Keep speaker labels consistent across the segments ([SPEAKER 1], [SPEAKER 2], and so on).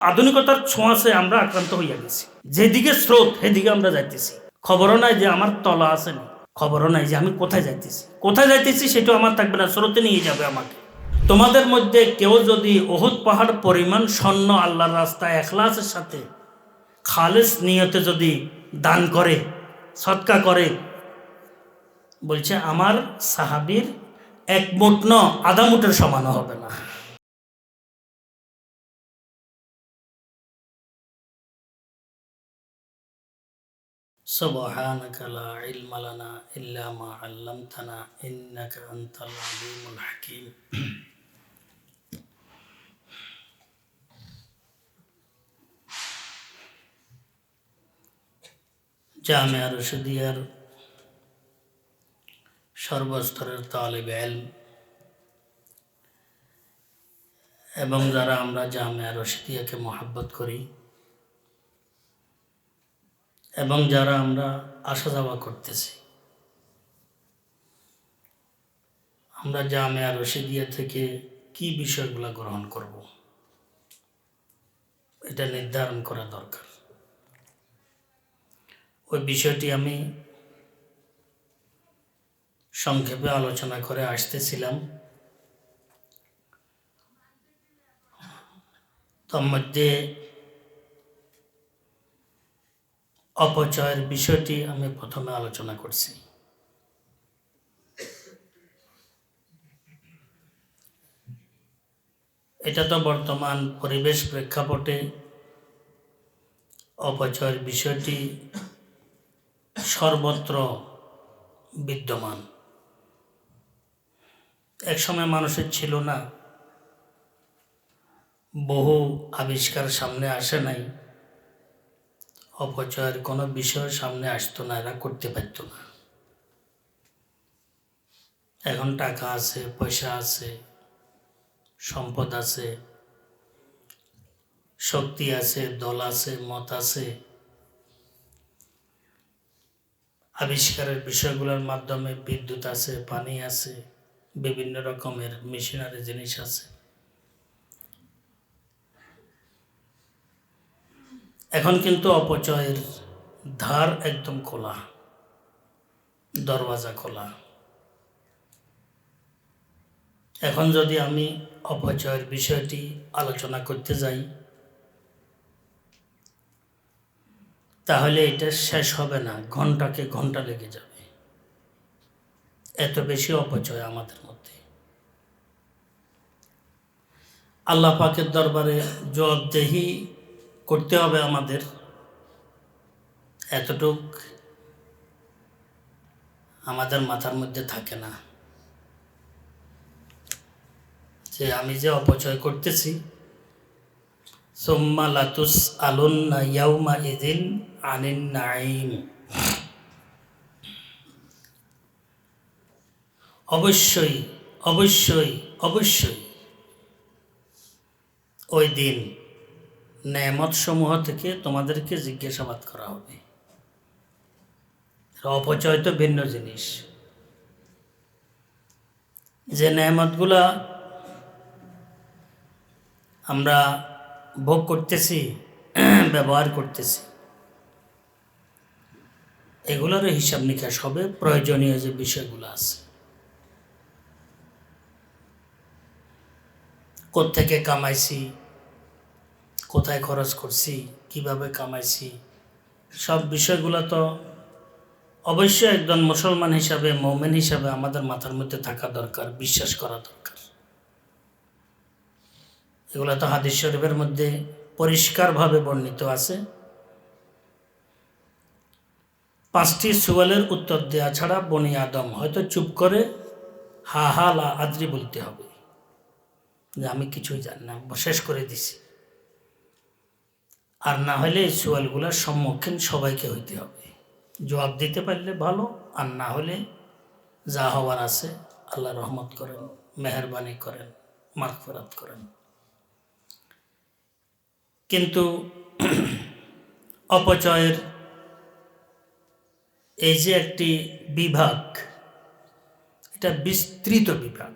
[SPEAKER 1] আধুনিকতার ছোঁয়াশে আমরা আক্রান্ত হইয়া গেছি। যেদিকে স্রোত, সেদিকে আমরা যাইতেছি। খবরও নাই যে আমার তলা আছে না। খবরও নাই যে আমি কোথায় যাইতেছি। কোথায় যাইতেছি সেটা আমার থাকবে না, স্রোতে নিয়ে যাবে আমাকে। তোমাদের মধ্যে কেউ যদি ওহুদ পাহাড় পরিমাণ স্বর্ণ আল্লাহর রাস্তায় এখলাসের সাথে খালেস নিয়তে যদি দান করে, সৎকা করে, বলছে, আমার সাহাবির এক মুঠ ন আধা মুঠের সমানও হবে না। سبحانك لا علم لنا إلا ما علمتنا إنك أنت العليم الحكيم জামিয়া রশিদিয়ার সর্বস্তরের তালেব এলম এবং যারা আমরা জামিয়া রশিদিয়াকে মহাব্বত করি এবং যারা আমরা আসা যাওয়া করতেছি। আমরা জামিয়া রশিদিয়া থেকে কি বিষয়গুলো গ্রহণ করব? এটা নির্ধারণ করা দরকার। ওই বিষয়টি আমি সংক্ষেপে আলোচনা করে আসতেছিলাম। তার মধ্যে অপচয়ের বিষয়টি আমি প্রথমে আলোচনা করছি। এটা তো বর্তমান পরিবেশ প্রেক্ষাপটে অপচয়ের বিষয়টি সর্বত্র বিদ্যমান। একসময় মানুষের ছিল না। বহু আবিষ্কার সামনে আসে নাই। অপচয়ের কোনো বিষয় সামনে আসতো না, এরা করতে পারত না। এখন টাকা আছে, পয়সা আছে, সম্পদ আছে, শক্তি আছে, দল আছে, মত আছে। আবিষ্কারের বিষয়গুলোর মাধ্যমে বিদ্যুৎ আছে, পানি আছে, বিভিন্ন রকমের মেশিনারি জিনিস আছে। এখন কিন্তু অপচয়ের ধার একদম খোলা, দরওয়াজা খোলা। এখন যদি আমি অপচয়ের বিষয়টি আলোচনা করতে যাই, তাহলে এটা শেষ হবে না, ঘন্টাকে ঘণ্টা লেগে যাবে। এত বেশি অপচয় আমাদের মধ্যে। আল্লাহ পাকের দরবারে জবাবদেহি করতে হবে আমাদের। এতটুক আমাদের মাথার মধ্যে থাকে না। যে আমি যে অপচয় করতেছি, সোম্মা লাতুস আলুন্না ইয়াউমা ইদিন আনিন নাইম অবশ্যই অবশ্যই অবশ্যই ওই দিন নেয়ামত সমূহ থেকে তোমাদেরকে জিজ্ঞাসাবাদ করা হবে। অপচয় তো ভিন্ন জিনিস। যে নেয়ামতগুলা আমরা ভোগ করতেছি, ব্যবহার করতেছি এগুলোর হিসাব নিকাশ হবে, প্রয়োজনীয় যে বিষয়গুলো আছে। কোত্থেকে কামাইছি কোথায় খরচ করছি, কীভাবে কামাইছি, সব বিষয়গুলো তো অবশ্যই একজন মুসলমান হিসাবে, মৌমেন হিসাবে আমাদের মাথার মধ্যে থাকা দরকার, বিশ্বাস করা দরকার। এগুলো তো হাদিস শরীফের মধ্যে পরিষ্কারভাবে বর্ণিত আছে। পাঁচটি সুয়ালের উত্তর দেওয়া ছাড়া বনি আদম, হয়তো চুপ করে হা হা লা আদ্রি বলতে হবে। যে আমি কিছুই জানি না, শেষ করে দিছি। আর না হলে এই সোয়ালগুলোর সম্মুখীন সবাইকে হইতে হবে। জবাব দিতে পারলে ভালো, আর না হলে যা হওয়ার আছে আল্লাহ রহমত করেন, মেহরবানি করেন, মাগফিরাত করেন। কিন্তু অপচয়ের এই যে একটি বিভাগ, এটা বিস্তৃত বিভাগ,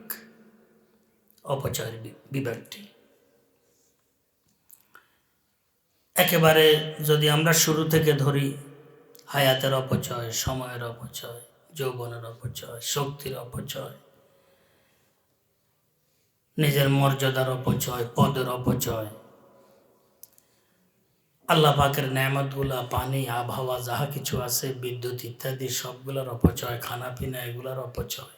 [SPEAKER 1] অপচয়ের বিভাগটি। একেবারে যদি আমরা শুরু থেকে ধরি, হায়াতের অপচয়, সময়ের অপচয়, যৌবনের অপচয়, শক্তির অপচয়, নিজের মর্যাদার অপচয়, পদের অপচয়, আল্লাহ পাকের ন্যামতগুলা, পানি, আবহাওয়া, যাহা কিছু আছে, বিদ্যুৎ ইত্যাদি, সবগুলোর অপচয় খানা পিনা এগুলোর অপচয়।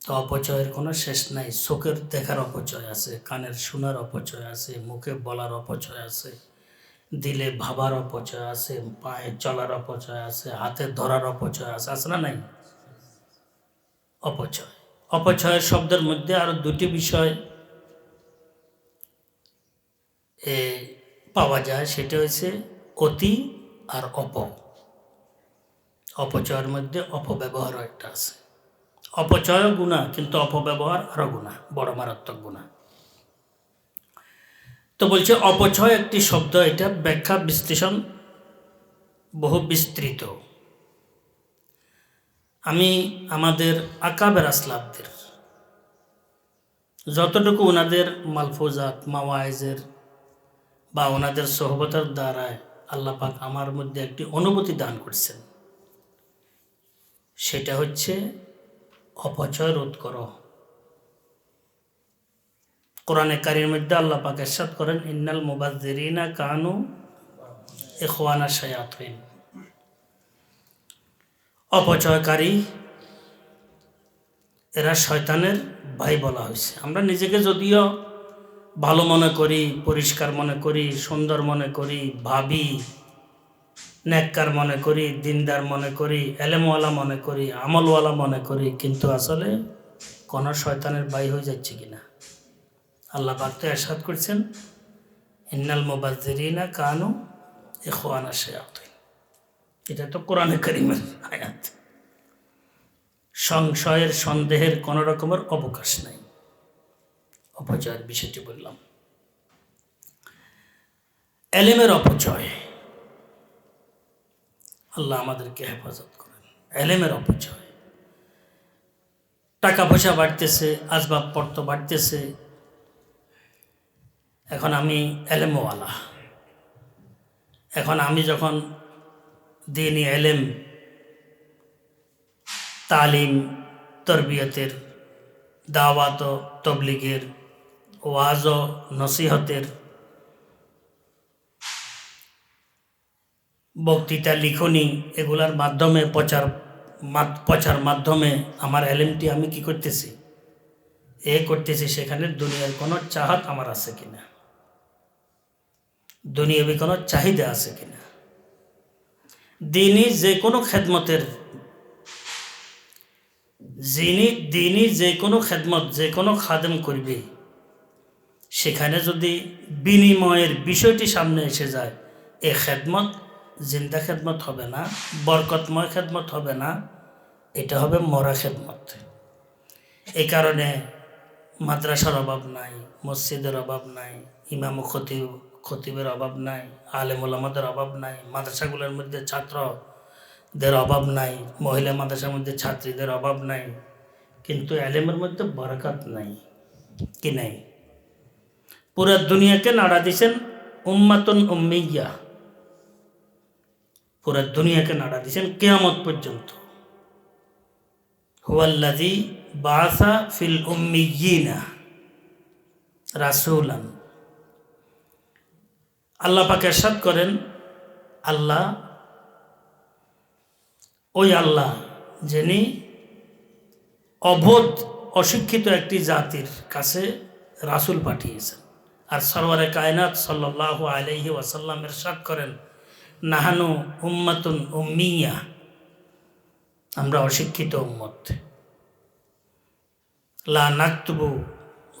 [SPEAKER 1] তো অপচয়ের কোনো শেষ নাই। চোখের দেখার অপচয় আছে, কানের শোনার অপচয় আছে, মুখে বলার অপচয় আছে, দিলে ভাবার অপচয় আছে, পায়ে চলার অপচয় আছে, হাতে ধরার অপচয় আছে আছে না নাই? অপচয়। অপচয়ের শব্দের মধ্যে আরও দুটি বিষয় এ পাওয়া যায়, সেটা হচ্ছে অতি আর অপ অপচয়ের মধ্যে অপব্যবহারও একটা আছে। অপচয় গুণা, কিন্তু অপব্যবহার আরও গুণা, বড় মারাত্মক গুণা। তো বলছে, অপচয় একটি শব্দ, এটা ব্যাখ্যা, বিশ্লেষণ বহু বিস্তৃত। আমি আমাদের আকাবের আসলাবদের, যতটুকু ওনাদের মালফুজাত, মাওয়াইজের বা ওনাদের সহবতার দ্বারায় আল্লাহ পাক আমার মধ্যে একটি অনুভূতি দান করছেন, সেটা হচ্ছে অপচয় রোধ করো। কোরআনে কারির মধ্যে আল্লাহ পাক এরশাদ করেন, ইন্নাল মুবাজ্জিরিনা কানু ইখওয়ানা শায়াতিন। অপচয়কারী, এরা শয়তানের ভাই বলা হয়েছে। আমরা নিজেকে যদিও ভালো মনে করি, পরিষ্কার মনে করি, সুন্দর মনে করি, ভাবি নেককার মনে করি, দিনদার মনে করি, এলেমওয়ালা মনে করি, আমলওয়ালা মনে করি, কিন্তু আসলে কোন শয়তানের বাই হয়ে যাচ্ছে কিনা? আল্লাহ পাক তো এরশাদ করছেন, ইন্নাল মুবাজ্জিরিনা কানু ইখওয়ানা শায়াতিন। এটা তো কোরআনে করিমের আয়াত। সংশয়ের, সন্দেহের কোনো রকমের অবকাশ নাই। অপচয়ের বিষয়টি বললাম। এলেমের অপচয়। আল্লাহ আমাদেরকে হেফাজত করেন। এলেমের অপচয়। টাকা পয়সা বাড়তেছে আসবাবপত্র বাড়তেছে। এখন আমি এলেমওয়ালা। এখন আমি যখন দিনই এলেম, তালিম, তরবিয়তের, দাওয়াত তবলিগের, ওয়াজ নসিহতের বক্তৃতা লিখনি, এগুলার মাধ্যমে প্রচার প্রচার মাধ্যমে আমার এলেমটি আমি কি করতেছি? এ করতেছি সেখানে দুনিয়ার কোনো চাহাত আমার আছে কিনা? দুনিয়াবি কোনো চাহিদা আছে কিনা? দিনই যে কোনো খেদমতের, যিনি দিনই যে কোনো খেদমত, যে কোনো খাদেম করবে, সেখানে যদি বিনিময়ের বিষয়টি সামনে এসে যায়, এ খেদমত জিন্দা খেদমত হবে না, বরকতময় খেদমত হবে না, এটা হবে মরা খেদমত। এই কারণে মাদ্রাসার অভাব নাই, মসজিদের অভাব নাই, ইমাম খতিব, খতিবের অভাব নাই আলেমুল আমাদের অভাব নাই, মাদ্রাসাগুলোর মধ্যে ছাত্রদের অভাব নাই, মহিলা মাদ্রাসার মধ্যে ছাত্রীদের অভাব নাই, কিন্তু এলেমের মধ্যে বরকত নাই। কি নাই? পুরো দুনিয়াকে নাড়া দিছেন উম্মাতুন উম্মিয়া। পুরো দুনিয়াকে নাড়া দিয়েছেন কেয়ামত পর্যন্ত। হুয়াল্লাযী বাসা ফিল উম্মিয়িনা রাসূলান। আল্লাহ পাক এরশাদ করেন, আল্লাহ, ওই আল্লাহ যিনি অবোধ, অশিক্ষিত একটি জাতির কাছে রাসূল পাঠিয়েছেন। আর সরওয়ারে কায়নাত সাল্লাল্লাহু আলাইহি ওয়াসাল্লাম এরশাদ করেন নাহানু উম্মাতুন উম্মিয়া। আমরা অশিক্ষিত উম্মত। লা নাকতুবু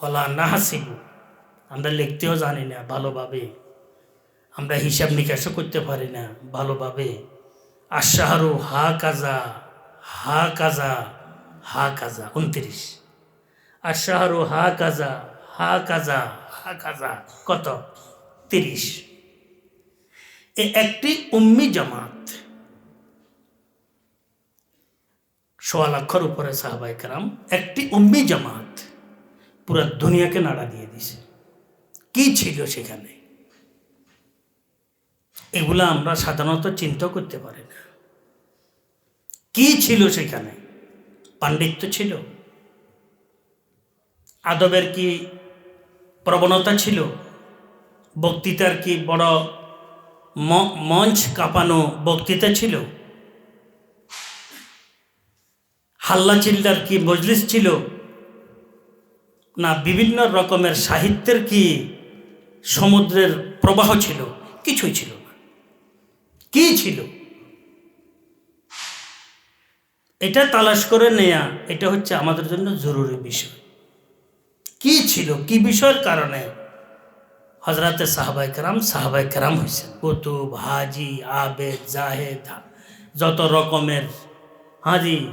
[SPEAKER 1] ওলা নাহাসিবু। আমরা লিখতেও জানি না ভালোভাবে। আমরা হিসাব নিকাশও করতে পারি না ভালোভাবে। আশাহারু হা কাজা হা কাজা হা কাজা উনত্রিশ। আশাহারু হা কাজা হা কাজা হা কাজা কত? তিরিশ। এ একটি উম্মি জামাত। সোয়া লক্ষর উপরে সাহাবাই কারাম একটি উম্মি জামাত পুরো দুনিয়াকে নাড়া দিয়ে দিছে। কি ছিল সেখানে? এগুলা আমরা সাধারণত চিন্তা করতে পারি না। কি ছিল সেখানে? পাণ্ডিত্য ছিল? আদবের কি প্রবণতা ছিল? বক্তৃতার কি বড় মঞ্চ কাঁপানো বক্তৃতা ছিল। হাল্লা চিল্লার কি মজলিস ছিল? না, বিভিন্ন রকমের সাহিত্যের কি সমুদ্রের প্রবাহ ছিল? কিছুই ছিল না। কি ছিল? এটা তালাশ করে নেয়া, এটা হচ্ছে আমাদের জন্য জরুরি বিষয়। কি ছিল? কি বিষয়ের কারণে হজরতে সাহাবাই কেরাম সাহাবাই কেরাম হয়েছেন কুতুব, হাজি, আবেদ, জাহেদ, যত রকমের, হাজি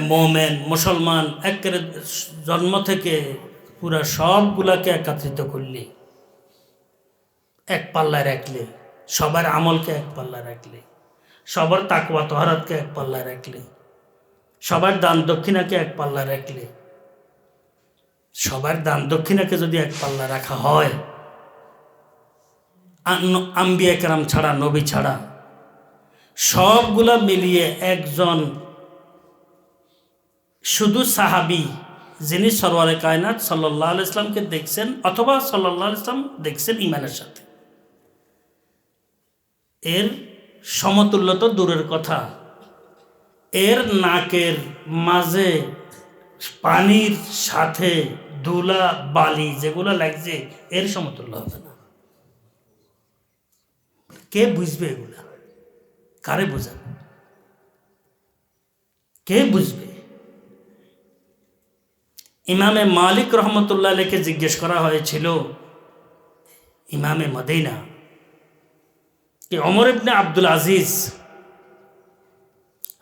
[SPEAKER 1] মোমেন, মুসলমান, একের জন্ম থেকে পুরা সবগুলাকে একত্রিত করলি। এক পাল্লায় রাখলে। সবার আমলকে এক পাল্লায় রাখলে। সবার তাকওয়া, তহরাতকে এক পাল্লায় রাখলে। সবার দান দক্ষিণাকে এক পাল্লা রাখলে। সবার দান দক্ষিণাকে যদি এক পাল্লা রাখা হয় আন- আম্বিয়া কেরাম ছাড়া, নবী ছাড়া, সবগুলা মিলিয়ে একজন শুধু সাহাবি যিনি সরওয়ারে কায়নাত সাল্লাহ ইসলামকে দেখছেন অথবা সাল্লাহ ইসলাম দেখছেন ইমানের সাথে। এর সমতুল্য তো দূরের কথা। এর নাকের মাঝে পানির সাথে ধুলা বালি যেগুলো লাগছে, এর সমতুল্য হবে না। কে বুঝবে এগুলা? কারে বোঝাবে? কে বুঝবে? ইমামে মালিক রহমতুল্লাহ লেখে জিজ্ঞেস করা হয়েছিল, ইমামে মদিনা, কি অমর ইবনে আব্দুল আজিজ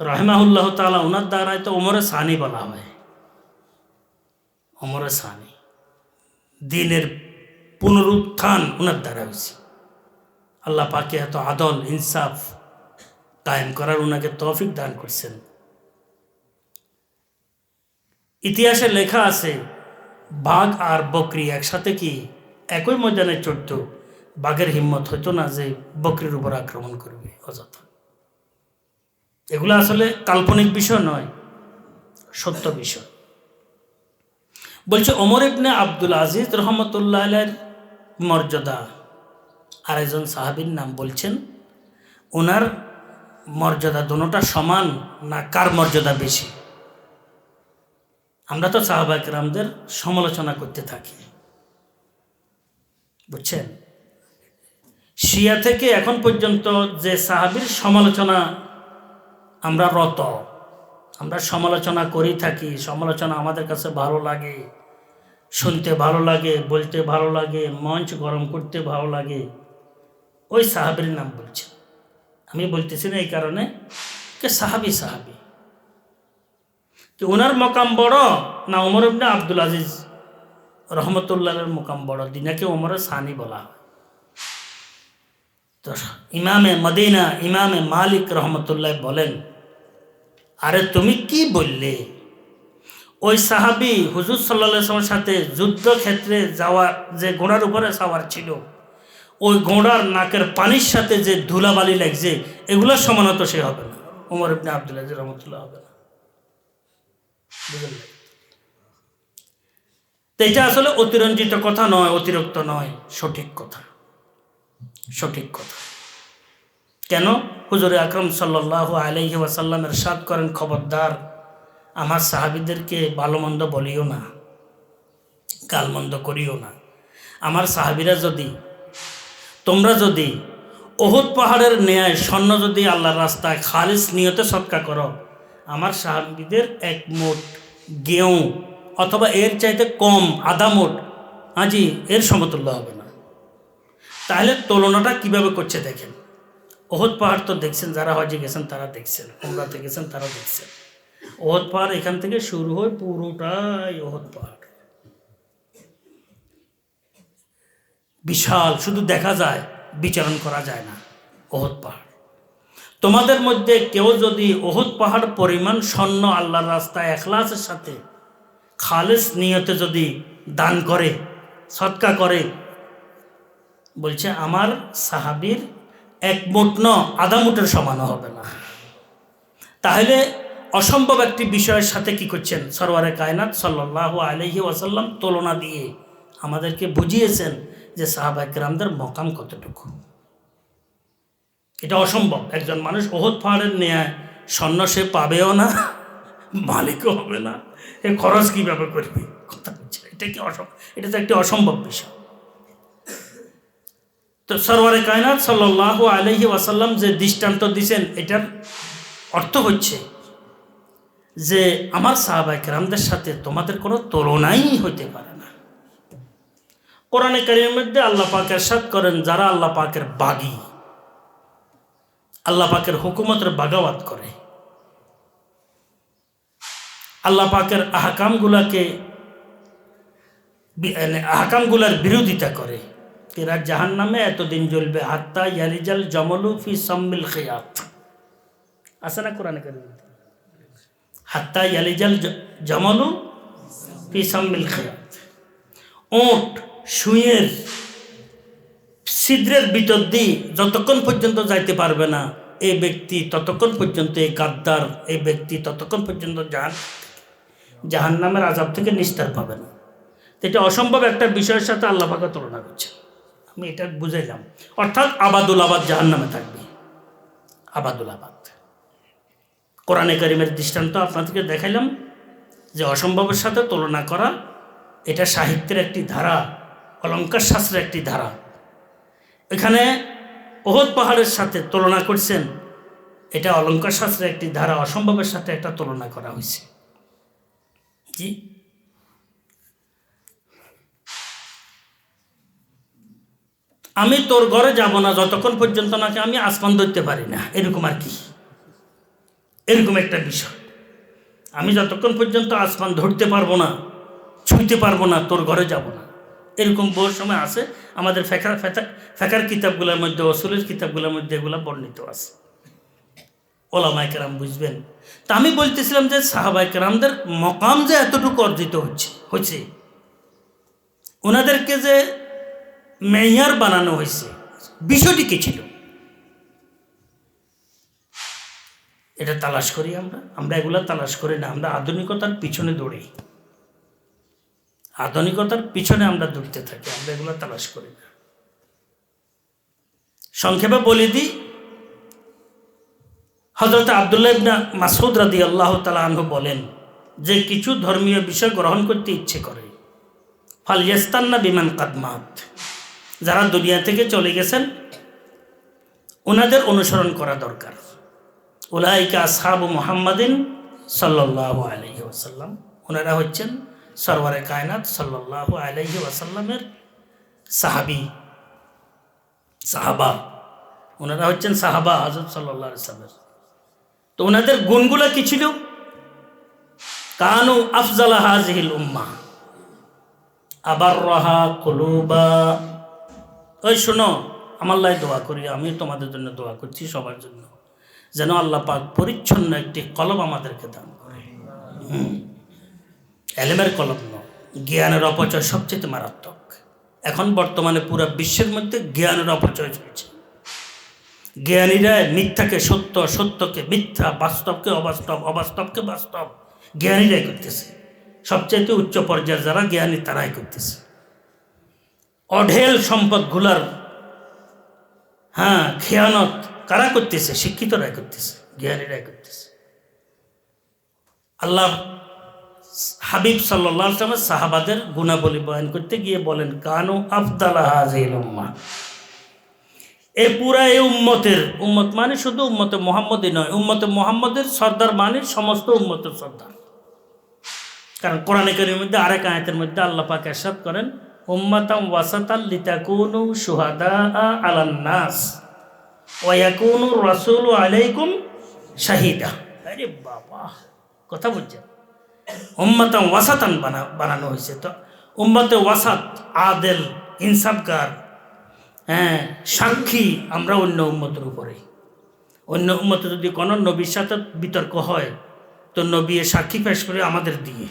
[SPEAKER 1] রহমাউল্লাহ তালা ওনার দ্বারাই তো ওমরে সানি বলা হয়। অমরে দিনের পুনরুত্থান ওনার দ্বারা হয়েছে। আল্লাহ পাকে এত আদল, ইনসাফ কায়েম করার ওনাকে তৌফিক দান করছেন। ইতিহাসে লেখা আছে, বাঘ আর বকরি একসাথে কি একই ময়দানে চড়ত? বাঘের হিম্মত হতো না যে বকরির উপর আক্রমণ করবে, অযথা। এগুলো আসলে কাল্পনিক বিষয় নয়, সত্য বিষয়। বলছে, ওমর ইবনে আব্দুল আজিজ রহমতুল্লাহ আলের মর্যাদা। আরেকজন সাহাবীর নাম বলছেন ওনার মর্যাদা দুটোটা সমান না কার মর্যাদা বেশি? আমরা তো সাহাবাক রামদের সমালোচনা করতে থাকি। বুঝছেন? শিয়া থেকে এখন পর্যন্ত যে সাহাবির সমালোচনা আমরা রত, আমরা সমালোচনা করি থাকি, সমালোচনা আমাদের কাছে ভালো লাগে। শুনতে ভালো লাগে, বলতে ভালো লাগে, মঞ্চ গরম করতে ভালো লাগে। ওই সাহাবির নাম বলছে। আমি বলতেছি না এই কারণে কে সাহাবি সাহাবি। কি ওনার মকাম বড় না ওমর ইবনে আব্দুল আজিজ রহমতুল্লাহের মোকাম বড়? দিনাকে ওমরের সানি বলা হয়। তো ইমামে মদিনা, ইমামে মালিক রহমতুল্লাহ বলেন, আরে তুমি কি বললে? ওই সাহাবি হুজুর সাল্লামের সাথে যুদ্ধক্ষেত্রে যাওয়া যে ঘোড়ার উপরে সাওয়ার ছিল, ওই ঘোড়ার নাকের পানির সাথে যে ধুলাবালি লাগছে এগুলোর সমানত সে হবে না। ওমর ইবনে আব্দুল আজিজ রহমতুল্লাহ হবে না। এটা আসলে অতিরঞ্জিত কথা নয়, অতিরিক্ত নয়, সঠিক কথা। সঠিক কথা। কেন? হুজুরে আকরম সাল্লাহ আলহি ওয়াসাল্লামের সাদ করেন, খবরদার। আমার সাহাবিদেরকে ভালো মন্দ বলিও না গালমন্দ করিও না। আমার সাহাবিরা যদি, তোমরা যদি ওহুদ পাহাড়ের ন্যায় স্বর্ণ যদি আল্লাহর রাস্তায় খালিস নিয়তে সৎকা করো, আমার সাহাবিদের এক মোট গেউ অথবা এর চাইতে কম আধা মোট আজি এর সমতুল্য হবে না। তাহলে তুলনাটা কীভাবে করছে দেখেন? ওহদ পাহাড় তো দেখছেন, যারা হজে গেছেন তারা দেখছেন ওমরাতে গেছেন তারা দেখছেন। ওহদ পাহাড় এখান থেকে শুরু হয় পুরোটাই ওহদ পাহাড়। বিশাল, শুধু দেখা যায়, বিচারণ করা যায় না ওহদ পাহাড়। তোমাদের মধ্যে কেউ যদি ওহদ পাহাড় পরিমাণ স্বর্ণ আল্লাহর রাস্তায় এখলাসের সাথে, খালেস নিয়তে যদি দান করে, সৎকা করে, বলছে আমার সাহাবির এক মুঠ ন, আধা সমানও হবে না। তাহলে অসম্ভব একটি বিষয়ের সাথে কি করছেন? সরওয়ারে কায়নাত সাল্লাহ আলহি ওয়াসাল্লাম তুলনা দিয়ে আমাদেরকে বুঝিয়েছেন যে সাহাবাইকরামদের মকাম কতটুকু। এটা অসম্ভব। একজন মানুষ ওহদ পাহাড়ের নেয় স্বর্ণ সে পাবেও না, মালিকও হবে না। এ খরচ কীভাবে করবে? কথা হচ্ছে এটা কি অসম্ভব? এটা তো একটি অসম্ভব বিষয়। তো সরওয়ারে কায়নাত সাল্লাহ আলহি ওয়াসাল্লাম যে দৃষ্টান্ত দিছেন, এটার অর্থ হচ্ছে যে আমার সাহাবাই কেরামদের সাথে তোমাদের কোনো তুলনাই হইতে পারে না। কোরআনে কারিমের মধ্যে আল্লাহ পাকের সাথ করেন, যারা আল্লাহ পাকের বাগি, আল্লাহ পাকের হুকুমতের বাগাওয়াত করে। আল্লাহ পাকের আহকামগুলাকে আহকামগুলার বিরোধিতা করে। এরা জাহান নামে এতদিন জ্বলবে, হাত্তা ইয়ারিজাল জমলু ফি সম্মিল খেয়াত। আছে না কোরআনে কারিম হাত্তা ইয়ালিজাল জমলু ফি সম্মিল খেয়াত ওট সুইয়ের ছিদ্রের ভিতর দিয়ে যতক্ষণ পর্যন্ত যাইতে পারবে না, এই ব্যক্তি ততক্ষণ পর্যন্ত এই গাদ্দার, এই ব্যক্তি ততক্ষণ পর্যন্ত জাহান জাহান নামের আজাব থেকে নিস্তার পাবে না। এটা অসম্ভব একটা বিষয়ের সাথে আল্লাহ পাকে তুলনা করছে আমি এটা বুঝাইলাম। অর্থাৎ আবাদুল আবাদ জাহান নামে থাকবে। আবাদুল আবাদ। কোরআনে করিমের দৃষ্টান্ত আপনাদেরকে দেখাইলাম যে অসম্ভবের সাথে তুলনা করা এটা সাহিত্যের একটি ধারা, অলঙ্কার শাস্ত্রের একটি ধারা। এখানে ওহদ পাহাড়ের সাথে তুলনা করছেন, এটা অলঙ্কার শাস্ত্রের একটি ধারা, অসম্ভবের সাথে একটা তুলনা করা হয়েছে। জি। আমি তোর ঘরে যাব না, যতক্ষণ পর্যন্ত নাকি আমি আসমান ধরতে পারি না, এরকম আর কি। এরকম একটা বিষয়। আমি যতক্ষণ পর্যন্ত আসমান ধরতে পারব না, ছুঁইতে পারব না, তোর ঘরে যাব না। এরকম বহু সময় আছে, আমাদের ফেকার ফেকার কিতাবগুলোর মধ্যে অসুলের কিতাবগুলোর মধ্যে এগুলো বর্ণিত আছে। ওলামাই কেরাম বুঝবেন। তা আমি বলতেছিলাম যে সাহাবাই কেরামদের মকাম যে এতটুকু অর্জিত হচ্ছে হচ্ছে। ওনাদেরকে যে মেয়ার বানানো হয়েছে, বিষয়টি কি ছিল? এটা তালাশ করি আমরা। আমরা এগুলা তালাশ করি না। আমরা আধুনিকতার পিছনে দৌড়ি। আধুনিকতার পিছনে আমরা দৌড়তে থাকি। আমরা এগুলো তালাশ করি না। সংক্ষেপে বলে দিই হজরত আবদুল্লাহ ইবনা মাসুদ রাদি আল্লাহ তালাহ বলেন, যে কিছু ধর্মীয় বিষয় গ্রহণ করতে ইচ্ছে করে ফালিয়াস্তান্না বিমান কাদমাত যারা দুনিয়া থেকে চলে গেছেন ওনাদের অনুসরণ করা দরকার। উলাইকা আসহাবু মোহাম্মদিন সাল্লাহ আলহি ওসাল্লাম ওনারা হচ্ছেন সরওয়ারে কায়নাত সাল্লাহ আলহি ওয়াসাল্লামের সাহাবি, সাহাবা। ওনারা হচ্ছেন সাহাবা হজরত সাল্লাহ সাল্লামের তো ওনাদের গুণগুলো কি ছিল? কানু আফজালা হাজহিল উম্মা আবার রহা কলুবা। ওই শোনো, আমার লাই দোয়া করি আমি তোমাদের জন্য দোয়া করছি, সবার জন্য। যেন আল্লাহ পাক পরিচ্ছন্ন একটি কলম আমাদেরকে দান করে। এলেমের কলম নয়, জ্ঞানের অপচয় সবচেয়ে মারাত্মক। এখন বর্তমানে পুরো বিশ্বের মধ্যে জ্ঞানের অপচয় চলছে। জ্ঞানীরা মিথ্যাকে সত্য, সত্যকে মিথ্যা, বাস্তবকে অবাস্তব, অবাস্তবকে বাস্তব জ্ঞানীরাই করতেছে। সবচাইতে উচ্চ পর্যায়ের যারা জ্ঞানী, তারাই করতেছে। অঢেল সম্পদগুলার হ্যাঁ খেয়ানত কারা করতেছে? শিক্ষিতরাই করতেছে জ্ঞানীরাই করতেছে। আল্লাহ হাবিব সাল্লামের সাহাবাদের গুণাবলী বয়ান করতে গিয়ে বলেন, কানু আফদালা এ পুরা এই উম্মতের, উম্মত মানে শুধু উম্মতে মোহাম্মদই নয়, উম্মতে মোহাম্মদের সর্দার মানে সমস্ত উম্মতের সর্দার। কারণ কোরআনে করিমের মধ্যে আরেক আয়াতের মধ্যে আল্লাহ পাক এরশাদ করেন উম্মাতাম ওয়াসাতাল লিতাকুনু শুহাদা আলান নাস। কথা বানানো হয়েছে তো। ওয়াসাত, আদেল, ইনসাফগার হ্যাঁ সাক্ষী আমরা অন্য উম্মতের উপরে। অন্য উম্মতে যদি কোনো নবীর সাথে বিতর্ক হয়, তো নবী সাক্ষী পেশ করে আমাদের দিয়ে।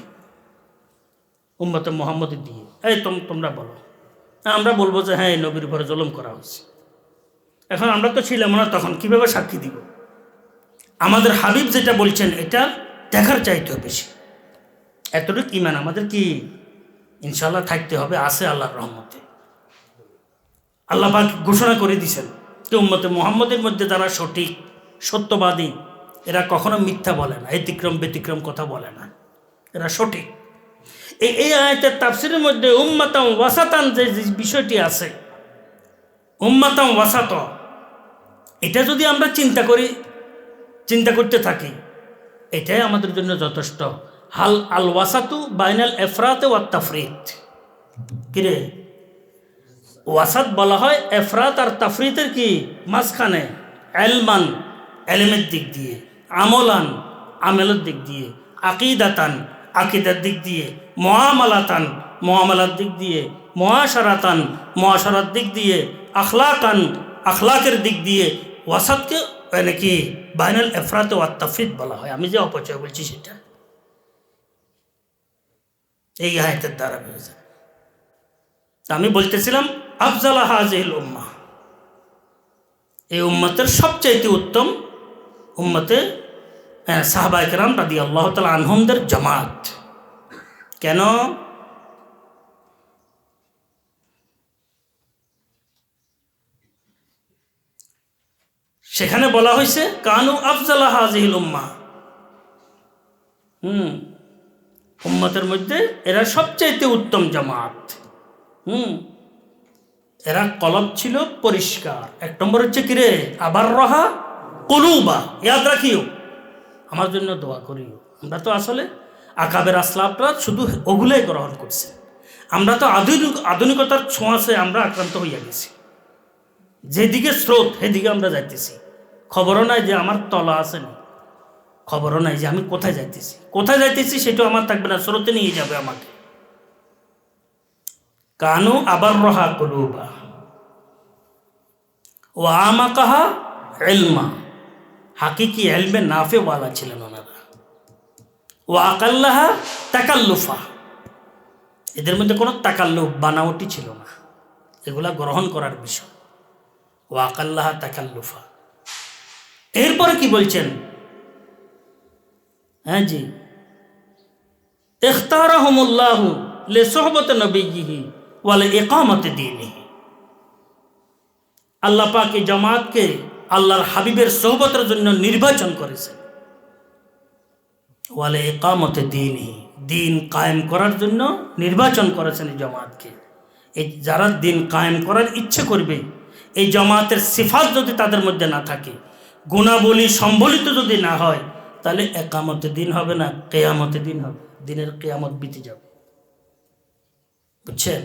[SPEAKER 1] উম্মতে মোহাম্মদের দিয়ে। এই তোমরা বলো। আমরা বলব যে হ্যাঁ নবীর উপরে জলম করা হয়েছে। এখন আমরা তো ছিলাম না, তখন কীভাবে সাক্ষী দিব? আমাদের হাবিব যেটা বলছেন, এটা দেখার চাইতে বেশি। এতটুকু ইমান আমাদের কি? ইনশাল্লাহ থাকতে হবে, আছে আল্লাহর রহমতে। আল্লাহ পাক ঘোষণা করে দিছেন যে উম্মতে মোহাম্মদের মধ্যে যারা সঠিক, সত্যবাদী, এরা কখনো মিথ্যা বলে না ব্যতিক্রম ব্যতিক্রম কথা বলে না। এরা সঠিক। এই এই আয়তের তাফসিরের মধ্যে উম্মাতাম ওয়াসাতান যে যে বিষয়টি আছে উম্মাতাম ওয়াসাত এটা যদি আমরা চিন্তা করি, চিন্তা করতে থাকি, এটাই আমাদের জন্য যথেষ্ট। হাল আল ওয়াসাতু বাইনাল এফরাতে ওয়া তাফরিত। কিরে ওয়াসাত বলা হয় এফরাত আর তাফরিতের কি মাঝখানে? এলমান, এলেমের দিক দিয়ে। আমলান, আমেলের দিক দিয়ে। আকিদাতান, আকিদার দিক দিয়ে। মহামালাতান, মহামালার দিক দিয়ে। মহাসারাতান, মহাসারার দিক দিয়ে। আখলাকান আখলাকের দিক দিয়ে ওয়াসাদকে নাকি বাইনাল এফরাতে ওয়া তাফরিদ বলা হয়। আমি যে অপচয় বলছি সেটা। এই আয়তের দ্বারা হয়েছে আমি বলতেছিলাম, আফজালা হাজিল উম্মা। এই উম্মতের সবচাইতে উত্তম উম্মতে সাহবাইকরাম রাদি আল্লাহ তালা আনহমদের জামাত। কেন? সেখানে বলা হয়েছে, কানু আফজালা হাজিল উম্মা। হুম উম্মতের মধ্যে এরা সবচাইতে উত্তম জামাত। হুম, এরা কলব ছিল পরিষ্কার। এক নম্বর হচ্ছে কিরে আবার রহা কলুবা। ইয়াদ রাখিও। আমার জন্য দোয়া করিও। আমরা তো আসলে আকাবের আসলাপরা শুধু ওগুলোই গ্রহণ করছে। আমরা তো আধুনিক, আধুনিকতার ছোঁয়াশে আমরা আক্রান্ত হইয়া গেছি। যেদিকে স্রোত, সেদিকে আমরা যাইতেছি। খবরও নাই যে আমার তলা আছে না। খবরও নাই যে আমি কোথায় যাইতেছি। কোথায় যাইতেছি সেটাও আমার থাকবে না, স্রোতে নিয়ে যাবে আমাকে। কানু আবার রহা কলুবা। ও আমা কাহা এলমা হাকিকি এলমে নাফেওয়ালা ছিলেন ওনারা। ও আকাল্লাহা তাকাল্লুফা। এদের মধ্যে কোনো তাকাল্লুফ, বানাওটি ছিল না। এগুলা গ্রহণ করার বিষয়। ও আকাল্লাহা তাকাল্লুফা। এরপরে কি বলছেন? হ্যাঁ জি। ইখতারাহুমুল্লাহু লে সোহবত নবীহি ওয়ালে একামতে দিনহি। আল্লাহ পাক জামাতকে আল্লাহর হাবিবের সোহবতের জন্য নির্বাচন করেছেন। ওয়ালে একামতে দিনহি। দিন কায়েম করার জন্য নির্বাচন করেছেন এই জামাতকে। এই যারা দিন কায়েম করার ইচ্ছে করবে, এই জামাতের সিফাত যদি তাদের মধ্যে না থাকে গুণাবলী সম্বলিত যদি না হয়, তাহলে একামতে দিন হবে না কেয়ামতে দিন হবে, দিনের কেয়ামত বিতে যাবে। বুঝছেন?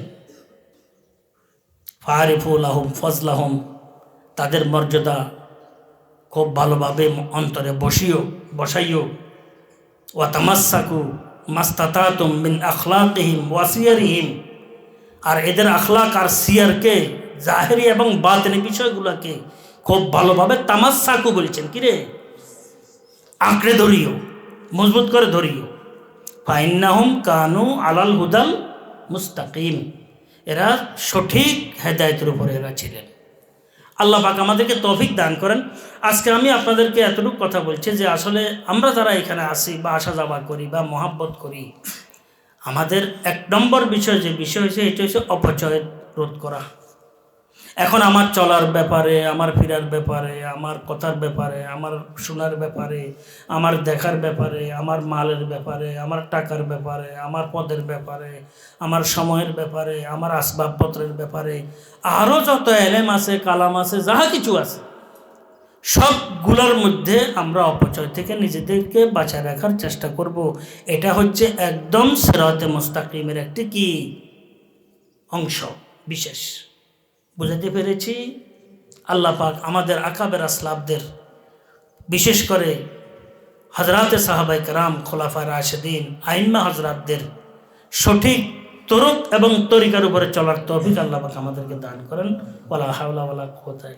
[SPEAKER 1] ফারিফুল আহম ফজল আহম তাদের মর্যাদা খুব ভালোভাবে অন্তরে বসিও, বসাইও। ওয়া মাস্তাতাতুম মিন আখলাকিহিম ওয়াসিয়ারিহিম আর এদের আখলাক আর সিয়ারকে, জাহেরি এবং বাতিনি বিষয়গুলোকে খুব ভালোভাবে তামাসাকু বলছেন কিরে আঁকড়ে ধরিও, মজবুত করে ধরিও। ফাইন্নাহুম কানু আলাল হুদাল মুস্তাকিম। এরা সঠিক হেদায়তের উপরে এরা ছিলেন। আল্লাহ পাক আমাদেরকে তৌফিক দান করেন। আজকে আমি আপনাদেরকে এতটুকু কথা বলছি যে আসলে আমরা যারা এখানে আসি বা আসা যাওয়া করি বা মহাব্বত করি, আমাদের এক নম্বর বিষয় যে বিষয় হচ্ছে, এটা হচ্ছে অপচয় রোধ করা। এখন আমার চলার ব্যাপারে, আমার ফিরার ব্যাপারে, আমার কথার ব্যাপারে, আমার শোনার ব্যাপারে, আমার দেখার ব্যাপারে, আমার মালের ব্যাপারে, আমার টাকার ব্যাপারে, আমার পদের ব্যাপারে, আমার সময়ের ব্যাপারে, আমার আসবাবপত্রের ব্যাপারে আরও যত এলেম আছে, কালাম আছে, যাহা কিছু আছে, সবগুলোর মধ্যে আমরা অপচয় থেকে নিজেদেরকে বাঁচায় রাখার চেষ্টা করব। এটা হচ্ছে একদম সেরাতে মুস্তাকিমের একটি কি? অংশ বিশেষ। বুঝাতে পেরেছি, আল্লাহ পাক আমাদের আকাবের আসলাবদের বিশেষ করে হজরাতে সাহাবাই কারাম, খোলাফা রাশেদিন আইনমা হজরাতদের সঠিক তরুক এবং তরিকার উপরে চলার তফিক আল্লাহ পাক আমাদেরকে দান করেন। ওলা হাওলা ওলা কোথায়